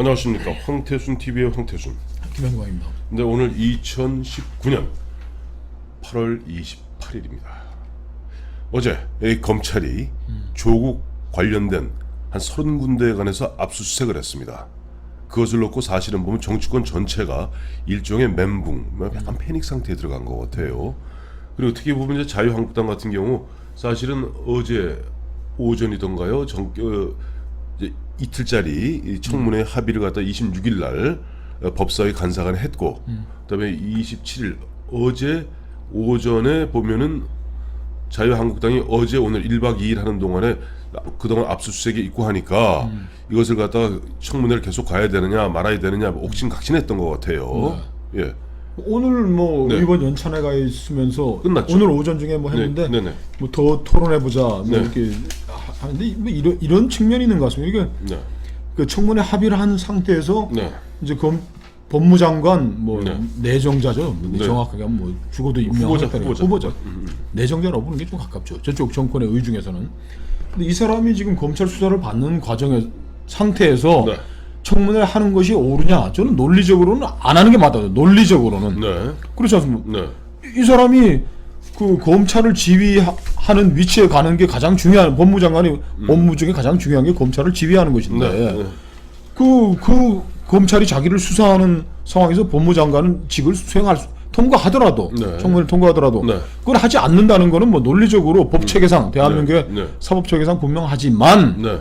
안녕하십니까 황태순 TV의 황태순. 김영광입니다. 근데 오늘 2019년 8월 28일입니다. 어제 이 검찰이 조국 관련된 한 30군데에 관해서 압수수색을 했습니다. 그것을 놓고 사실은 보면 정치권 전체가 일종의 멘붕, 뭐 약간 패닉 상태에 들어간 것 같아요. 그리고 특히 보면 이제 자유한국당 같은 경우 사실은 어제 오전이던가요, 정, 어, 이틀짜리 이 청문회 합의를 갖다 26일 날 어, 법사위 간사가 했고, 그다음에 27일 어제 오전에 보면은 자유한국당이 어제 오늘 1박 2일 하는 동안에 그동안 압수수색에 있고 하니까 이것을 갖다가 청문회를 계속 가야 되느냐 말아야 되느냐 옥신각신했던 것 같아요. 예. 오늘 뭐 네. 의원 연찬회가 있으면서 끝났죠. 오늘 오전 중에 뭐 네, 했는데 네, 네. 뭐 더 토론해 보자 뭐 네. 이렇게 하- 하는데 뭐 이런 이런 측면이 있는 것 같습니다. 이게 네. 그 청문회 합의를 한 상태에서 네. 이제 검 법무장관 뭐 네. 내정자죠. 뭐 네. 정확하게 하면 뭐 죽어도 후보자, 임명하겠다는 후보자. 후보자. 내정자라고 부르는 게 좀 가깝죠. 저쪽 정권의 의 중에서는. 근데 이 사람이 지금 검찰 수사를 받는 과정의 상태에서 네. 청문회를 하는 것이 옳으냐? 저는 논리적으로는 안 하는 게 맞아요. 논리적으로는. 네. 그렇지 않습니까? 네. 이 사람이 그 검찰을 지휘 하는 위치에 가는 게 가장 중요한 법무장관이 업무 중에 가장 중요한 게 검찰을 지휘하는 것인데 음. 네. 네. 그, 그 검찰이 자기를 수사하는 상황에서 법무장관은 직을 수행할 수, 통과하더라도 네. 청문회를 통과하더라도 네. 그걸 하지 않는다는 거는 뭐 논리적으로 법 체계상 대한민국의 네. 네. 사법 체계상 분명하지만 네.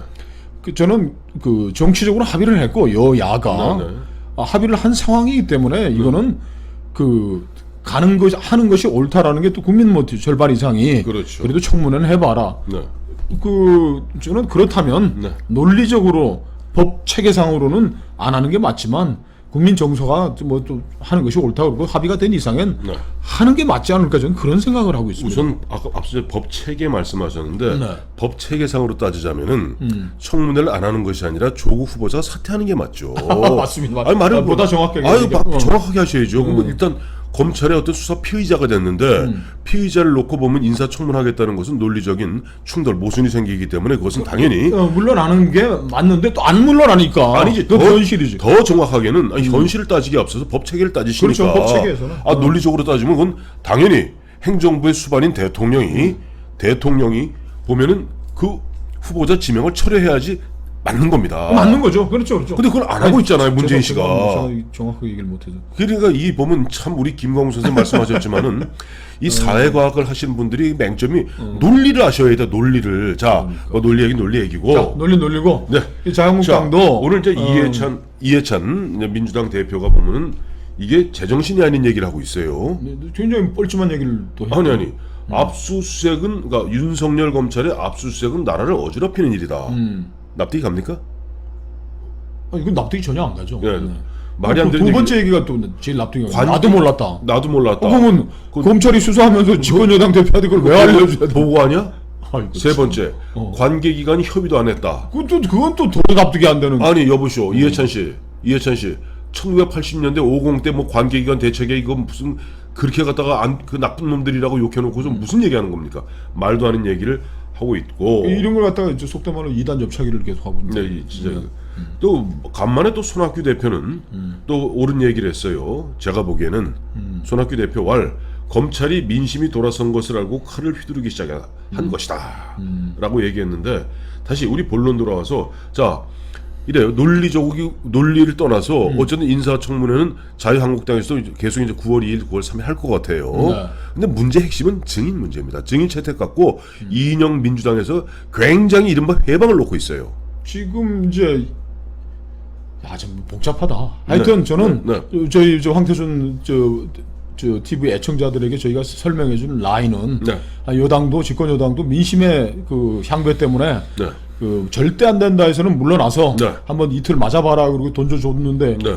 그 저는 그 정치적으로 합의를 했고 여야가 네, 네. 아, 합의를 한 상황이기 때문에 이거는 그 가는 것 하는 것이 옳다라는 게 또 국민 뭐 절반 이상이 그렇죠. 래도 청문회는 해봐라. 네. 그 저는 그렇다면 네. 논리적으로 법 체계상으로는 안 하는 게 맞지만 국민 정서가 뭐 또 하는 것이 옳다 그러고 합의가 된 이상엔 네. 하는 게 맞지 않을까 저는 그런 생각을 하고 있습니다. 우선 아까 앞서 법 체계 말씀하셨는데 네. 음. 법 체계상으로 따지자면은 청문회를 안 하는 것이 아니라 조국 후보자가 사퇴하는 게 맞죠. 맞습니다. 맞- 아니 말을 아, 보다 정확하게 아유 어. 정확하게 하셔야죠. 그러면 일단 검찰의 어떤 수사 피의자가 됐는데 음. 피의자를 놓고 보면 인사청문하겠다는 것은 논리적인 충돌 모순이 생기기 때문에 그것은 당연히 어, 물러나는 게 맞는데 또 안 물러나니까. 아니지. 그 더, 현실이지. 더 정확하게는 아니, 현실을 따지기 앞서서 법 체계를 따지시니까. 그렇죠, 법 체계에서는. 아 논리적으로 따지면 그건 당연히 행정부의 수반인 대통령이 대통령이 보면은 그 후보자 지명을 철회해야지 맞는 겁니다. 맞는 거죠. 그렇죠, 그렇죠. 근데 그걸 안 하고 있잖아요, 문재인 씨가. 제가 정확하게 얘기를 못해서. 그러니까 이 보면 참 우리 김광우 선생 말씀하셨지만은 이 사회과학을 하시는 분들이 맹점이 논리를 아셔야 돼 논리를 자뭐 논리 얘기 논리 얘기고 자, 논리 놀리고. 네. 이 자, 자유한국당도 오늘 이제 어, 이해찬 이해찬 이제 민주당 대표가 보면은 이게 제정신이 아닌 얘기를 하고 있어요. 네, 굉장히 뻘쭘한 얘기를 또 했고. 아니 아니 압수수색은 그러니까 윤석열 검찰의 압수수색은 나라를 어지럽히는 일이다. 음. 납득이 갑니까? 아, 이건 납득이 전혀 안 가죠. 예. 네. 말이 안또 되는 두 얘기- 번째 얘기 가 또 제일 납득이 안 가. 관- 나도 몰랐다. 나도 몰랐다. 어, 그러면 그- 검찰이 수사하면서 집권여당 대표한테 그걸 왜 알려줘야 돼? 보고 하냐? 아이고, 세 번째 어. 관계기관이 협의도 안 했다. 그건 또 그건 또 도로 납득이 안 되는. 아니 여보시오 이해찬 씨, 이해찬 씨, 1980년대 50 때 뭐 관계기관 대책에 이거 무슨 그렇게 갖다가 안, 그 나쁜 놈들이라고 욕해놓고 좀 무슨 얘기하는 겁니까? 말도 아닌 얘기를 하고 있고. 이런 걸 갖다가 이제 속된 말로 이단 접착기를 계속 하고 있는. 네, 이 진짜 이거. 또 간만에 또 손학규 대표는 또 옳은 얘기를 했어요. 제가 보기에는 손학규 대표 왈 검찰이 민심이 돌아선 것을 알고 칼을 휘두르기 시작한 것이다라고 얘기했는데 다시 우리 본론 돌아와서 자 이래요 논리적이 논리를 떠나서 어쨌든 인사청문회는 자유한국당에서도 계속 이제 9월 2일, 9월 3일 할 것 같아요. 네. 근데 문제 핵심은 증인 문제입니다. 증인 채택 갖고 이인영 민주당에서 굉장히 이른바 해방을 놓고 있어요. 지금 이제 야좀 복잡하다. 하여튼 저는 네, 저희 저 황태준 저, 저 TV 애청자들에게 저희가 설명해 준 라인은 네. 아, 여당도 집권 여당도 민심의 그 향배 때문에 네. 그 절대 안 된다 해서는 물러나서 네. 한번 이틀 맞아봐라 그리고 던져줬는데 네.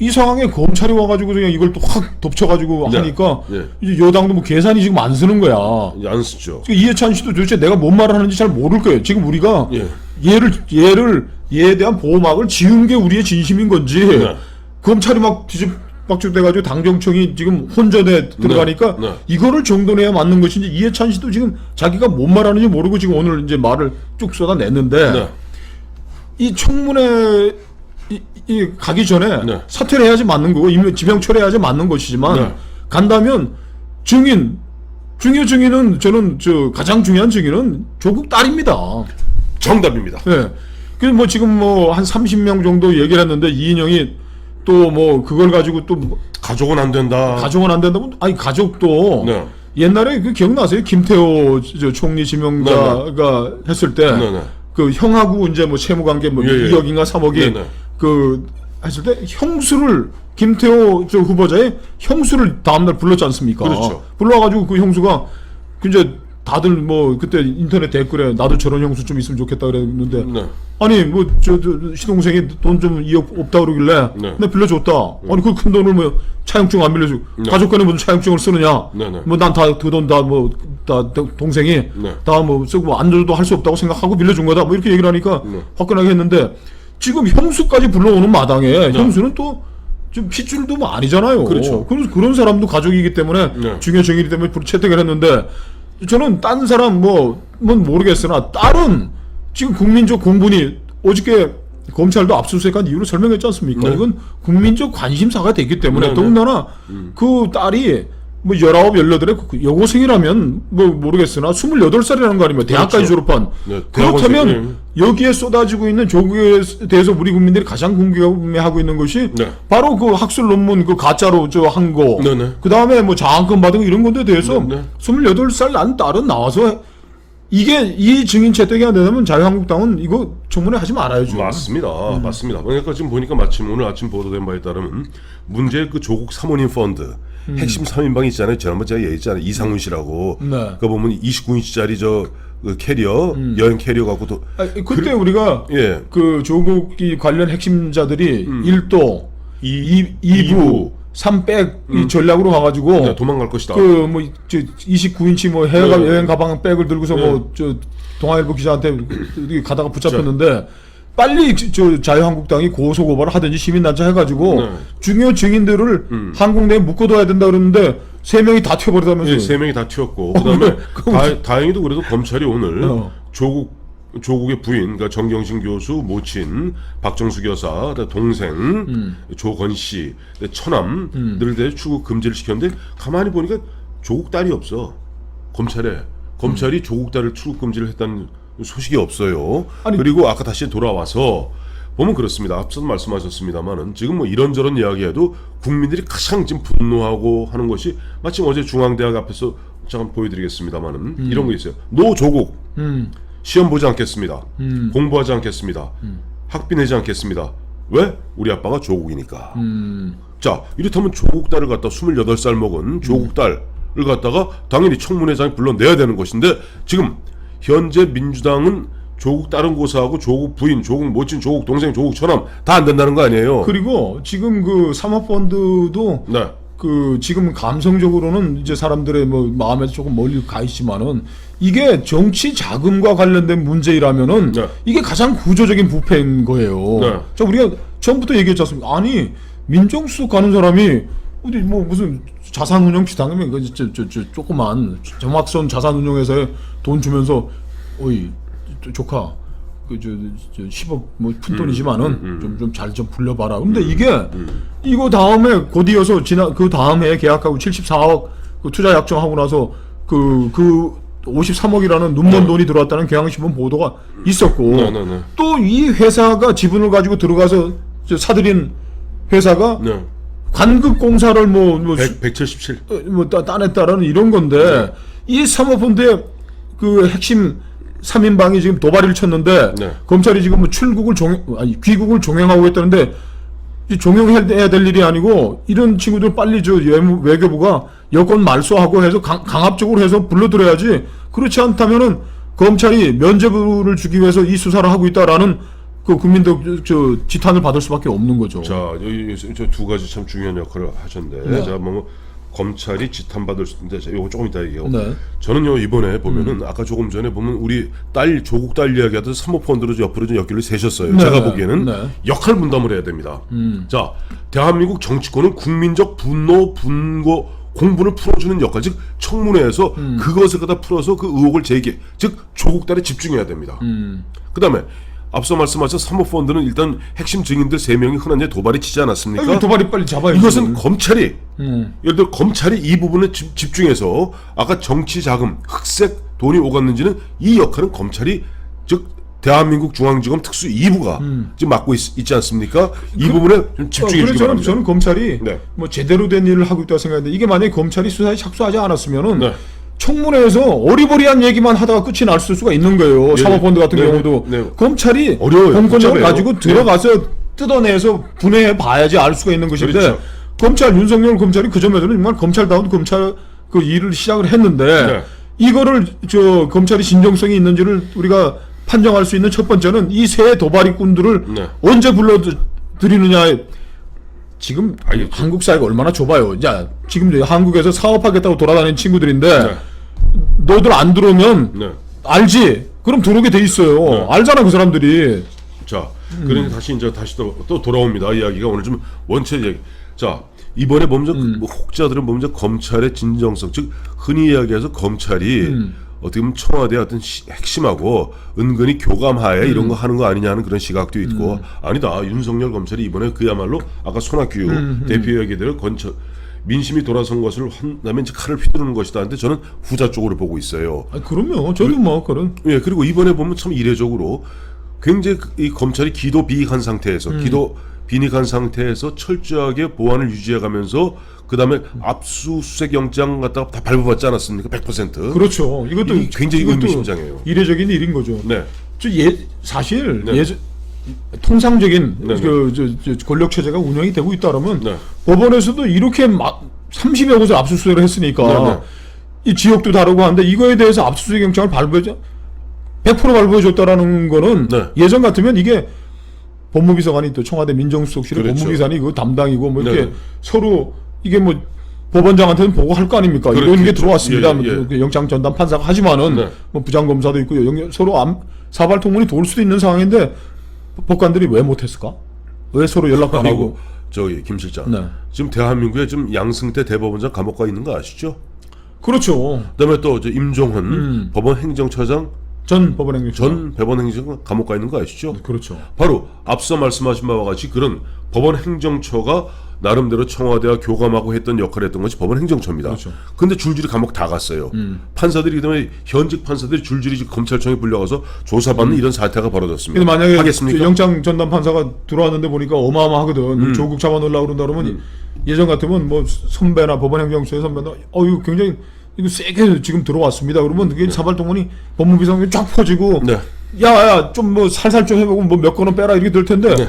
이 상황에 검찰이 와가지고 그냥 이걸 또 확 덮쳐가지고 네. 하니까 네. 이제 여당도 뭐 계산이 지금 안 쓰는 거야. 이제 안 쓰죠. 지금 이해찬 씨도 도대체 내가 뭔 말을 하는지 잘 모를 거예요. 지금 우리가 예. 얘를 얘를 얘에 대한 보호막을 지은 게 우리의 진심인 건지 네. 검찰이 막 뒤집 박죽돼가지고 당정청이 지금 혼전에 들어가니까 네. 이거를 정돈해야 맞는 것인지 이해찬 씨도 지금 자기가 뭔 말하는지 모르고 지금 오늘 이제 말을 쭉 쏟아냈는데 네. 이 청문회 이, 이 가기 전에 네. 사퇴를 해야지 맞는 거고 임명 지명 철회해야지 맞는 것이지만 네. 간다면 증인 중요 증인은 저는 저 가장 중요한 증인은 조국 딸입니다. 정답입니다. 예. 그래서 뭐 지금 뭐 한 30명 정도 얘기를 했는데 이인영이 또 뭐 그걸 가지고 또 가족은 안 된다. 가족은 안 된다고 아니 가족도 네. 옛날에 그 기억나세요? 김태호 저 총리 지명자가 했을 때 네, 네. 그 형하고 이제 뭐 채무 관계 뭐 예, 예. 2억인가 3억이 네, 네. 그 했을 때 형수를 김태호 저 후보자의 형수를 다음날 불렀지 않습니까? 그렇죠. 불러가지고 그 형수가 그 이제 다들 뭐 그때 인터넷 댓글에 나도 저런 형수 좀 있으면 좋겠다 그랬는데 네. 아니 뭐저 시동생이 돈 좀 2억 없다 그러길래 네. 내 빌려줬다. 아니 그 큰 돈을 뭐 차용증 안 빌려주고 네. 가족 간에 무슨 차용증을 쓰느냐? 네, 네. 뭐난 다 그 돈 다 뭐 다 동생이 네. 다뭐 쓰고 안 줘도 할 수 없다고 생각하고 빌려준 거다. 뭐 이렇게 얘기를 하니까 네. 화끈하게 했는데 지금 형수까지 불러오는 마당에 형수는 또좀 핏줄도 뭐 아니잖아요. 네. 그렇죠. 그런 그런 사람도 가족이기 때문에 네. 중요 증인이기 때문에 채택을 했는데 저는 딴 사람 뭐, 뭐 모르겠으나 다른 지금 국민적 공분이 어저께 검찰도 압수수색한 이유를 설명했지 않습니까? 네. 이건 국민적 관심사가 됐기 때문에 네, 네. 더군다나 그 딸이 뭐 19, 18의 그 여고생이라면 뭐 모르겠으나 28살이라는 거 아니면 대학까지 그렇죠. 졸업한 네, 그렇다면 대학원생, 여기에 쏟아지고 있는 조국에 대해서 우리 국민들이 가장 궁금해하고 있는 것이 네. 바로 그 학술 논문 그 가짜로 저 한 거. 네, 네. 그 다음에 뭐 장학금 받은 거 이런 건데 대해서 네, 네. 28살 난 딸은 나와서 이게 이 증인 채택이 안 되면 자유한국당은 이거 청문회 하지 말아야죠. 맞습니다. 음. 맞습니다. 그러니까 지금 보니까 마침 오늘 아침 보도된 바에 따르면 문제의 그 조국 사모님 펀드 핵심 3인방이 있잖아요. 지난번 제가 얘기했잖아요. 이상훈 씨라고. 음. 네. 그거 보면 29인치짜리 저 그 캐리어 여행 캐리어 갖고 또 아, 그때 우리가 예. 그 조국이 관련 핵심자들이 음. 일 1도, 이, 2, 부 이부. 3백 이 전략으로 가가지고 네, 도망갈 것이다. 그뭐 29인치 뭐 해외 네. 여행 가방 백을 들고서 네. 뭐저 동아일보 기자한테 가다가 붙잡혔는데 빨리 저- 저 자유한국당이 고소 고발을 하든지 시민단체 해가지고 네. 중요 증인들을 한국 내에 묶어둬야 된다 그러는데 세 명이 다 튀어버리다면서요. 예, 세 명이 다 튀었고 그다음에 다, 다행히도 그래도 검찰이 오늘 어. 조국 조국의 부인 그러니까 정경심 교수 모친 박정수 여사 동생 음. 조건 씨 그다음에 처남들에 대해 출국 금지를 시켰는데 가만히 보니까 조국 딸이 없어 검찰에 검찰이 음. 조국 딸을 출국 금지를 했다는 소식이 없어요. 아니- 그리고 아까 다시 돌아와서 보면 그렇습니다. 앞서도 말씀하셨습니다만은 지금 뭐 이런저런 이야기해도 국민들이 가장 지금 분노하고 하는 것이 마침 어제 중앙대학 앞에서 잠깐 보여드리겠습니다만은 이런 거 있어요. 노 조국 음. 시험 보지 않겠습니다. 공부하지 않겠습니다. 학비 내지 않겠습니다. 왜? 우리 아빠가 조국이니까. 음. 자, 이렇다면 조국 딸을 갖다 28살 먹은 조국 딸을 갖다가 당연히 청문회장에 불러내야 되는 것인데 지금 현재 민주당은 조국 딸은 고사하고 조국 부인, 조국 모친, 조국 동생, 조국 처남 다 안 된다는 거 아니에요? 그리고 지금 그 사모펀드도 네. 그 지금 감성적으로는 이제 사람들의 뭐 마음에서 조금 멀리 가 있지만은 이게 정치 자금과 관련된 문제이라면은 네. 이게 가장 구조적인 부패인 거예요. 네. 자 우리가 처음부터 얘기했지 않습니까? 아니 민정수석 가는 사람이 어디 뭐 무슨 자산운용 비슷하면 그저 저, 저, 조그만 정확선 자산운용회사에 돈 주면서 어이 저, 조카 그저 저 10억 뭐 푼 돈이지만은 좀좀 잘 좀 불려봐라. 근데 이게 이거 다음에 곧 이어서 지난 그 다음에 계약하고 74억 그 투자 약정하고 나서 그그 53억이라는 눈먼 돈이 들어왔다는 경향신문 보도가 있었고 네, 네, 네. 또이 회사가 지분을 가지고 들어가서 저 사들인 회사가 네. 관급공사를 뭐, 뭐, 100, 177. 어, 뭐 따, 따냈다라는 이런 건데 이 사모펀드의 그 핵심 3인방이 지금 도발을 쳤는데 네. 검찰이 지금 뭐 출국을 종용 아니 귀국을 종용하고 있다는데 이 종용해야 될 일이 아니고 이런 친구들 빨리 저 외무, 외교부가 여권 말소하고 해서 강, 강압적으로 해서 불러들여야지 그렇지 않다면은 검찰이 면죄부를 주기 위해서 이 수사를 하고 있다라는 그 국민들 저, 저 지탄을 받을 수밖에 없는 거죠. 자, 저두 가지 참 중요한 역할을 하셨는데, 네. 자, 뭐 검찰이 지탄받을 수 있는데, 자, 요거 조금 이따 얘기하고. 네. 저는요 이번에 보면은 아까 조금 전에 보면 우리 딸 조국 딸 이야기하듯 사모펀드로 옆으로 좀 엮기를 세셨어요. 네, 제가 네, 보기에는 네. 역할 분담을 해야 됩니다. 자, 대한민국 정치권은 국민적 분노, 분고, 공분을 풀어주는 역할, 즉 청문회에서 그것을 갖다 풀어서 그 의혹을 제기, 즉 조국 딸에 집중해야 됩니다. 그다음에 앞서 말씀하신 사모펀드는 일단 핵심 증인들 3명이 흔한 예 도발이 치지 않았습니까? 이거 도발이 빨리 잡아야지. 이것은 검찰이 음. 예를 들어 검찰이 이 부분에 집, 집중해서 아까 정치 자금, 흑색 돈이 오갔는지는 이 역할은 검찰이 즉 대한민국 중앙지검 특수 2부가 지금 맡고 있, 지 않습니까? 이 부분에 좀 집중해 어, 주기 저는. 저는 검찰이 네. 뭐 제대로 된 일을 하고 있다고 생각하는데 이게 만약에 검찰이 수사에 착수하지 않았으면은 네. 청문회에서 어리버리한 얘기만 하다가 끝이 날 수가 있는 거예요. 네. 사모펀드 같은 네. 경우도 네. 검찰이 어려워요. 공권력을 복잡해요. 가지고 들어가서 뜯어내서 분해해 봐야지 알 수가 있는 것인데 그렇죠. 검찰 윤석열 검찰이 그 점에서는 정말 검찰다운 검찰 그 일을 시작을 했는데 네. 이거를 저 검찰이 진정성이 있는지를 우리가 판정할 수 있는 첫 번째는 이 세 도발이꾼들을 네. 언제 불러들이느냐에 지금 알겠죠. 한국 사회가 얼마나 좁아요. 자, 지금 한국에서 사업하겠다고 돌아다니는 친구들인데 네. 너들 안 들어오면 네. 알지? 그럼 들어오게 돼 있어요. 알잖아 그 사람들이. 자, 그러니까 다시 이제 다시 또, 또 돌아옵니다. 이야기가 오늘 좀 원체 얘기. 자, 이번에 보면 음. 그뭐 혹자들은 보면 검찰의 진정성, 즉 흔히 이야기해서 검찰이 음. 어떻게 보면 청와대 어떤 시- 핵심하고 은근히 교감하에 음. 이런 거 하는 거 아니냐는 그런 시각도 있고 아니다 윤석열 검찰이 이번에 그야말로 아까 손학규 음, 대표 얘기대로 건처 민심이 돌아선 것을 한다면 칼을 휘두르는 것이다. 근데 저는 후자 쪽으로 보고 있어요. 아, 그럼요. 저도 뭐 그런 예, 그리고 이번에 보면 참 이례적으로 굉장히 그- 이 검찰이 기도 비익한 상태에서 음. 기도 빈익한 상태에서 철저하게 보안을 유지해가면서 그 다음에 압수수색 영장 갖다가 다 발부받지 않았습니까? 100%. 그렇죠. 이것도 이 굉장히 이것도 의미심장해요. 이례적인 일인 거죠. 네. 저 예, 사실 네. 예, 통상적인 네. 그 저, 저 권력 체제가 운영이 되고 있다 그러면 네. 법원에서도 이렇게 막 30여 곳을 압수수색을 했으니까 네, 네. 이 지역도 다르고 한데 이거에 대해서 압수수색 영장을 발부해 100% 발부해 줬다라는 거는 네. 예전 같으면 이게 법무비서관이 또 청와대 민정수석실의 그렇죠. 법무비서관이 그 담당이고 뭐 이렇게 네, 네. 서로 이게 뭐 법원장한테는 보고 할 거 아닙니까? 이런 게 그렇겠죠. 들어왔습니다. 예, 예. 그 영장 전담 판사가 하지만은 네. 뭐 부장 검사도 있고 영- 서로 암, 사발 통문이 돌 수도 있는 상황인데 법관들이 왜 못했을까? 왜 서로 연락도 안 하고? 저기 김 실장. 네. 지금 대한민국에 지금 양승태 대법원장 감옥 가 있는 거 아시죠? 그렇죠. 그다음에 또 저 임종헌 음. 법원 행정처장 전 법원 행정 전 법원 행정 감옥 가 있는 거 아시죠? 그렇죠. 바로 앞서 말씀하신 바와 같이 그런 법원 행정처가 나름대로 청와대와 교감하고 했던 역할을 했던 것이 법원 행정처입니다. 그렇죠. 음. 근데 줄줄이 감옥 다 갔어요. 판사들이 그다음에 현직 판사들이 줄줄이 지금 검찰청에 불려가서 조사받는 이런 사태가 벌어졌습니다. 음. 근데 만약에 하겠습니까? 저 영장 전담 판사가 들어왔는데 보니까 어마어마하거든. 음. 조국 잡아놓으려고 그런다 그러면 예전 같으면 뭐 선배나 법원 행정처의 선배나 어 이거 굉장히 이거 세게 지금 들어왔습니다. 그러면 그게 사발동원이 법무비상이 쫙 퍼지고 네. 야야 좀 뭐 살살 좀 해보고 뭐 몇 건은 빼라 이렇게 될 텐데 네.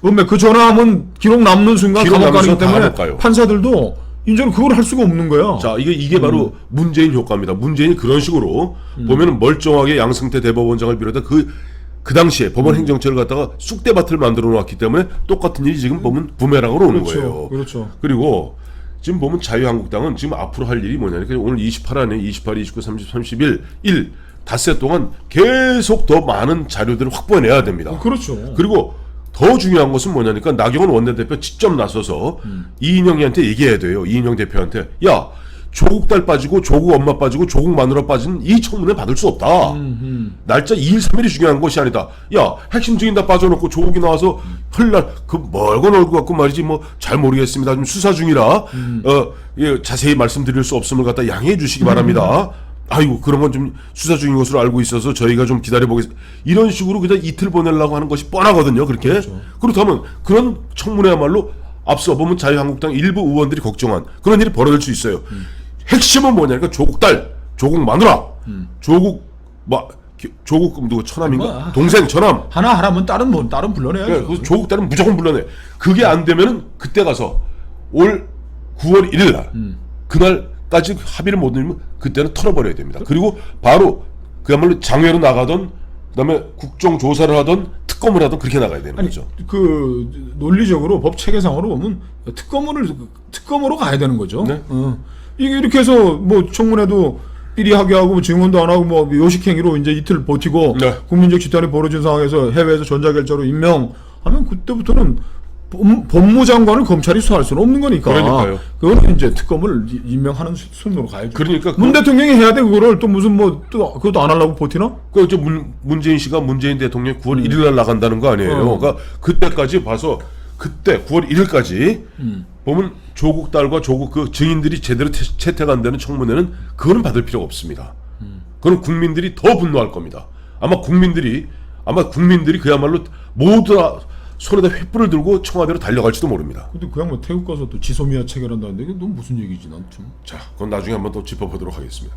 그러면 그 전화하면 기록 남는 순간 기록 감옥 남는 가기 순간 다 때문에 감옥 가요. 판사들도 이제는 그걸 할 수가 없는 거야. 자, 이게 이게 바로 문재인 효과입니다. 문재인이 그런 식으로 보면은 멀쩡하게 양승태 대법원장을 비롯해 그, 그 당시에 법원 행정처를 갖다가 쑥대밭을 만들어 놓았기 때문에 똑같은 일이 지금 보면 부메랑으로 오는 그렇죠. 거예요. 그렇죠. 그리고 지금 보면 자유한국당은 지금 앞으로 할 일이 뭐냐니까 오늘 28 안에 28, 29, 30, 31, 1 닷새 동안 계속 더 많은 자료들을 확보해내야 됩니다. 그렇죠. 그리고 더 중요한 것은 뭐냐니까 나경원 원내대표 직접 나서서 음. 이인영이한테 얘기해야 돼요. 이인영 대표한테 야 조국 딸 빠지고 조국 엄마 빠지고 조국 마누라 빠진 이 청문회 받을 수 없다. 음, 날짜 2일 3일이 중요한 것이 아니다. 야 핵심 증인 다 빠져놓고 조국이 나와서 헐날 그 멀건 얼굴 갖고 말이지 뭐 잘 모르겠습니다. 지금 수사 중이라 음. 어 예, 자세히 말씀드릴 수 없음을 갖다 양해해 주시기 바랍니다. 아이고 그런 건 좀 수사 중인 것으로 알고 있어서 저희가 좀 기다려 보겠습니다. 이런 식으로 그냥 이틀 보내려고 하는 것이 뻔하거든요. 그렇게 그렇죠. 그렇다면 그런 청문회야말로 앞서 보면 자유한국당 일부 의원들이 걱정한 그런 일이 벌어질 수 있어요. 음. 핵심은 뭐냐니까 조국 딸, 조국 마누라, 조국 뭐 기- 조국 누구 처남인가 뭐, 동생 처남 하나 하라면 다른 뭐 다른 불러내야죠. 예, 그 조국 딸은 무조건 불러내. 그게 안 되면은 그때 가서 올 9월 1일 날 그날 까지 합의를 못 이루면 그때는 털어버려야 됩니다. 그리고 바로 그야말로 장외로 나가던 그다음에 국정 조사를 하던 특검을 하던 그렇게 나가야 되는 아니 거죠. 그 논리적으로 법 체계상으로 보면 특검을 특검으로 가야 되는 거죠. 네. 어. 이게 이렇게 해서 뭐 청문회도 삐리하게 하고 뭐 증언도 안 하고 뭐 요식행위로 이제 이틀 버티고 네. 국민적 지탄이 벌어진 상황에서 해외에서 전자결제로 임명하면 그때부터는 법- 법무장관을 검찰이 수사할 수는 없는 거니까. 그러니까요. 그거는 이제 특검을 이- 임명하는 수- 순으로 가야죠. 그러니까 문 대통령이 해야 돼 그거를 또 무슨 뭐 또 그것도 안 하려고 버티나? 그, 저 문, 문재인 씨가 문재인 대통령 9월 1일 날 나간다는 거 아니에요. 어. 그러니까 그때까지 봐서 그때 9월 1일까지 음. 보면 조국 딸과 조국 그 증인들이 제대로 채- 채택 안 되는 청문회는 그거는 받을 필요가 없습니다. 음. 그건 국민들이 더 분노할 겁니다. 아마 국민들이 아마 국민들이 그야말로 모두 다 손에다 횃불을 들고 청와대로 달려갈지도 모릅니다. 근데 그냥 뭐 태국 가서 또 지소미아 체결한다는데 이게 너 무슨 얘기지 난 좀. 자, 그건 나중에 한번 또 짚어보도록 하겠습니다.